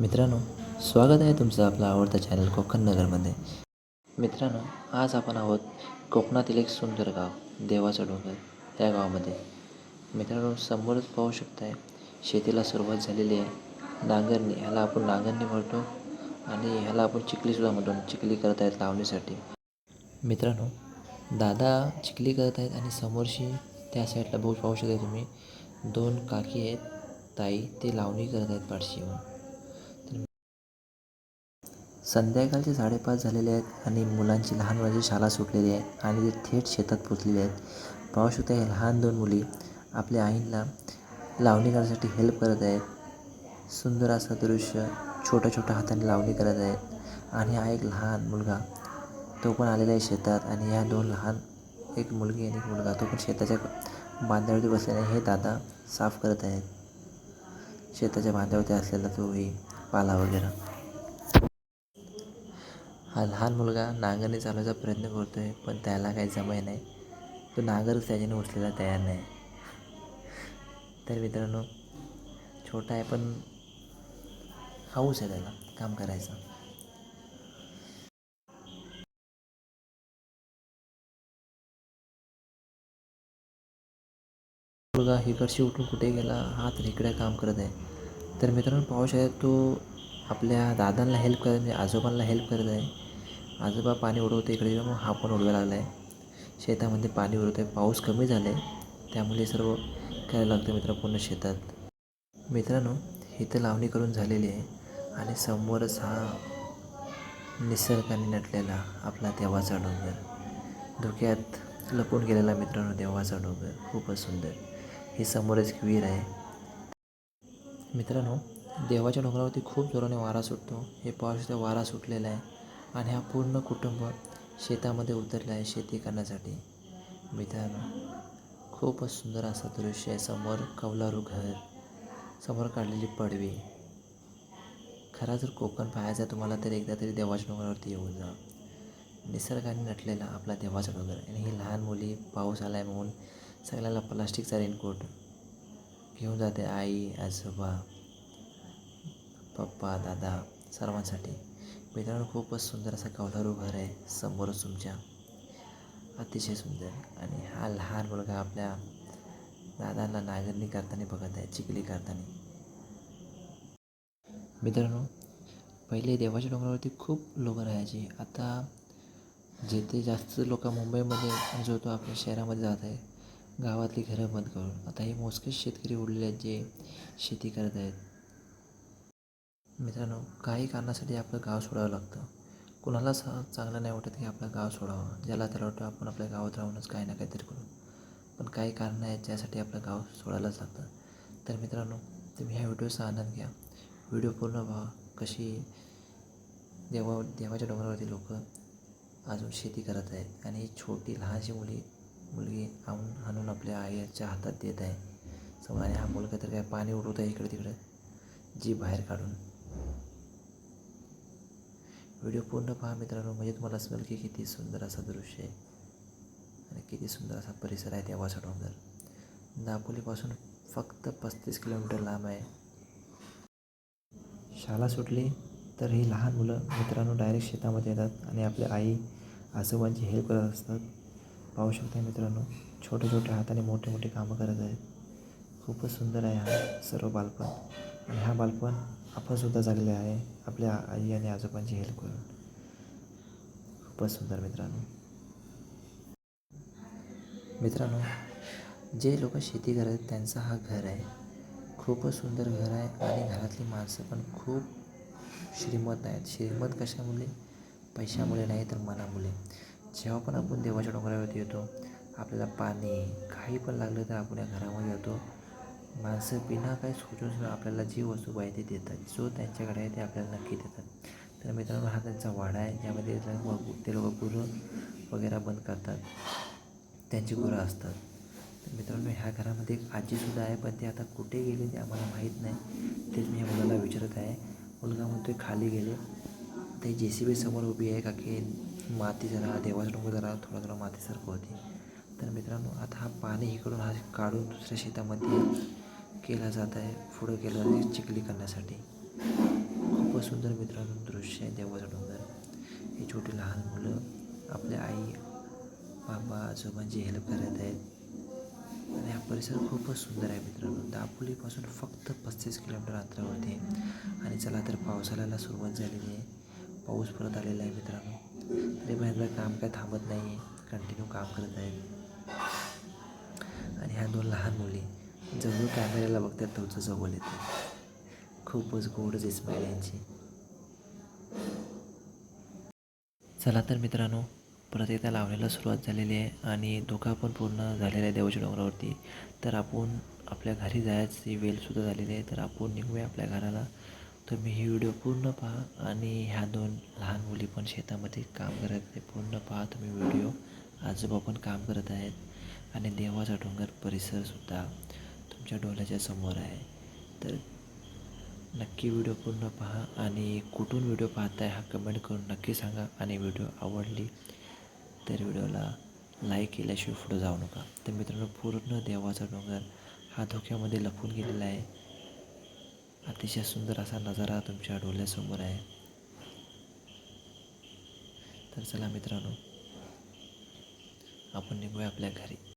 मित्रांनो स्वागत आहे तुमचं आपलं आवडतं चॅनल कोकण नगरमध्ये. मित्रांनो आज आपण आहोत कोकणातील एक सुंदर गाव देवाचा डोंगर त्या गावामध्ये. मित्रांनो समोरच पाहू शकताय शेतीला सुरुवात झालेली आहे. नांगरणी ह्याला आपण नांगरणी म्हणतो आणि ह्याला आपण चिखलीसुद्धा म्हणतो चिखली करत आहेत लावणीसाठी. मित्रांनो दादा चिखली करत आहेत आणि समोरशी त्या साईडला बघू पाहू शकता तुम्ही. दोन काकी आहेत ताई ते लावणी करत आहेत पाठशी येऊन. संध्याकाळचे साडेपाच झालेले आहेत आणि मुलांची लहान मुलांची शाळा सुटलेली आहे आणि ते थेट शेतात पोचलेले आहेत. पाहू शकता हे लहान दोन मुली. आपल्या आईंना लावणी करण्यासाठी हेल्प करत आहेत. सुंदर असं दृश्य छोट्या छोट्या हाताने लावणी करत आहेत. आणि हा एक लहान मुलगा. तो पण आलेला आहे शेतात आणि या दोन लहान एक मुलगी आणि एक मुलगा. तो पण शेताच्या बांधावरती बसलेला हे दादा साफ करत आहेत. शेताच्या बांधावरती असलेला तोही पाला वगैरे. हा लहान मुलगा नांगरणी चालवायचा प्रयत्न करतो आहे पण त्याला काही जमाय नाही. तो नांगरच त्याच्याने उचलायला तयार नाही. तर मित्रांनो छोटा आहे पण हाऊस आहे त्याला काम करायचं. मुलगा इकडशी उठून कुठे गेला हा तर इकडे काम करत आहे. तर मित्रांनो पाहू शकता तो आपल्या दादांना हेल्प करत म्हणजे आजोबांना हेल्प करत आहे. आजोबा पाणी उडवते इकडे मग हा पण उडवायला लागला आहे शेतामध्ये पाणी उडवतो आहे पाऊस कमी झाला आहे त्यामुळे सर्व करायला लागतं मित्र पूर्ण शेतात. मित्रांनो इथं लावणी करून झालेली आहे. आणि समोरच हा निसर्गाने नटलेला आपला देवाचा डोंगर धुक्यात लपून गेलेला मित्रांनो देवाचा डोंगर खूपच सुंदर. ही समोरच विहीर आहे. मित्रांनो देवाच्या डोंगरावरती खूप जोराने वारा सुटतो. हे पावसाचा वारा सुटलेला आहे. आणि हा पूर्ण कुटुंब शेतामध्ये उतरलं आहे शेती करण्यासाठी. मित्रांनो खूपच सुंदर असं दृश्य आहे. समोर कौलारू घर समोर काढलेली पडवी. खरा जर कोकण पाहायचा तुम्हाला तर एकदा तरी देवाच्या डोंगरावरती येऊन जा. निसर्गाने नटलेला आपला देवाचा डोंगर. आणि ही लहान मुली पाऊस आला आहे म्हणून सगळ्याला प्लास्टिकचा रेनकोट घेऊन जाते. आई आजोबा पप्पा दादा सर्वांसाठी. मित्रांनो खूपच सुंदर असा कौलारू घर आहे. समोरच तुमच्या अतिशय सुंदर आणि हा लहान मुलगा आपल्या दादांना नांगरणी करताना बघत आहे चिखली करताना. मित्रांनो पहिले देवाच्या डोंगरावरती खूप लोक राहायची. आता जेथे जास्त लोक मुंबईमध्ये जो तो आपल्या शहरामध्ये जात आहे गावातली घरं बंद करून. आता हे मोजकेच शेतकरी उरलेले आहेत जे शेती करत आहेत. मित्रांनो काही कारणासाठी आपलं गाव सोडावं लागतं. कुणालाच हा चांगलं नाही वाटत की आपलं गाव सोडावं. ज्याला त्याला वाटतं आपण आपल्या गावात राहूनच काही ना काहीतरी करू. पण काही कारणं आहेत ज्यासाठी आपलं गाव सोडायलाच लागतं तर मित्रांनो तुम्ही ह्या व्हिडिओचा आनंद घ्या. व्हिडिओ पूर्ण व्हा कशी देवा देवाच्या डोंगरावरती लोक अजून शेती करत आहेत आणि ही छोटी लहानशी मुली मुलगी आणून आणून आपल्या आईच्या हातात देत आहे. समोर आणि हा मुलगा तर काय पाणी उडवत आहे इकडे तिकडे जी बाहेर काढून. व्हिडिओ पूर्ण पहा मित्रांनो. म्हणजे तुम्हाला समजेल की किती सुंदर असा दृश्य आहे. आणि किती सुंदर असा परिसर आहे त्या वासा डोंगर दापोलीपासून फक्त पस्तीस किलोमीटर लांब आहे. शाळा सुटली तर ही लहान मुलं मित्रांनो डायरेक्ट शेतामध्ये येतात आणि आपल्या आई आजोबांची हेल्प करत असतात. पाहू शकता मित्रांनो छोटे छोटे हाताने मोठे मोठे कामं करत आहेत. खूपच सुंदर आहे हा सर्व बालपण. आणि हा बालपण आपणसुद्धा जगले आहे. आपल्या आई आणि आजोबांची हेल्प करून. खूपच सुंदर मित्रांनो. मित्रांनो जे लोक शेती करत आहेत त्यांचा हा घर आहे. खूपच सुंदर घर आहे आणि घरातली माणसं पण खूप श्रीमंत आहेत. श्रीमंत कशामुळे? पैशामुळे नाही तर मनामुळे. जेव्हा पण आपण देवाच्या डोंगरावरती येतो आपल्याला पाणी काही पण लागलं तर आपण या घरामध्ये येतो. माणसं बिना काही सोचून सुद्धा आपल्याला जी वस्तू पाहिजे ते देतात. जो त्यांच्याकडे आहे ते आपल्याला नक्की देतात. तर मित्रांनो हा त्यांचा वाडा आहे. ज्यामध्ये ते लोक गुरं वगैरे बंद करतात. त्यांची गुरं असतात. तर मित्रांनो ह्या घरामध्ये एक आजीसुद्धा आहे पण ते आता कुठे गेले ते आम्हाला माहीत नाही. तेच मी ह्या मुलाला विचारत आहे. मुलगा म्हणतोय खाली गेले. ते जे सी बी समोर उभी आहे का की माती जरा देवाचा डोंगर जरा थोडं थोडं मातीसारखं होती. तर मित्रांनो आता हा पाणी इकडून हा काढून दुसऱ्या शेतामध्ये केला जात आहे पुढं केलं जाते चिखली करण्यासाठी. खूपच सुंदर मित्रांनो दृश्य आहे देवाचं डोंगर. हे छोटी लहान मुलं आपल्या आई बाबा आजोबांची हेल्प करत आहेत. आणि हा परिसर खूपच सुंदर आहे मित्रांनो. दापोलीपासून फक्त पस्तीस किलोमीटर अंतरावरती आहे. आणि चला तर पावसाळ्याला सुरुवात झालेली आहे. पाऊस परत आलेला आहे मित्रांनो. तरी पण काम काय थांबत नाही आहे कंटिन्यू काम करत आहेत. आणि ह्या दोन लहान मुली जवळ कॅमेऱ्याला बघतात तुमचं जवळ येते. खूपच गोडच इस्माईल यांची चला तर मित्रांनो परत एकदा लावण्याला सुरुवात झालेली आहे आणि धोका पण पूर्ण झालेला आहे देवाच्या डोंगरावरती. तर आपण आपल्या घरी जायची वेलसुद्धा झालेली आहे तर आपण निघूया आपल्या घराला. तुम्ही ही व्हिडिओ पूर्ण पहा आणि ह्या दोन लहान मुली पण शेतामध्ये काम करत आहे पूर्ण पहा तुम्ही व्हिडिओ. आजोबा पण काम करत आहेत आणि देवाचा डोंगर परिसरसुद्धा तुमच्या डोळ्याच्या समोर आहे. तर नक्की व्हिडिओ पूर्ण पहा आणि कुठून व्हिडिओ पाहताय हा कमेंट करून नक्की सांगा आणि व्हिडिओ आवडली तर व्हिडिओला लाईक केल्याशिवाय पुढं जाऊ नका. तर मित्रांनो पूर्ण देवाचा डोंगर हा धोक्यामध्ये लपून गेलेला आहे. अतिशय सुंदर असा नजारा तुमच्या डोळ्यासमोर आहे. तर चला मित्रांनो आपण निघूया आपल्या घरी.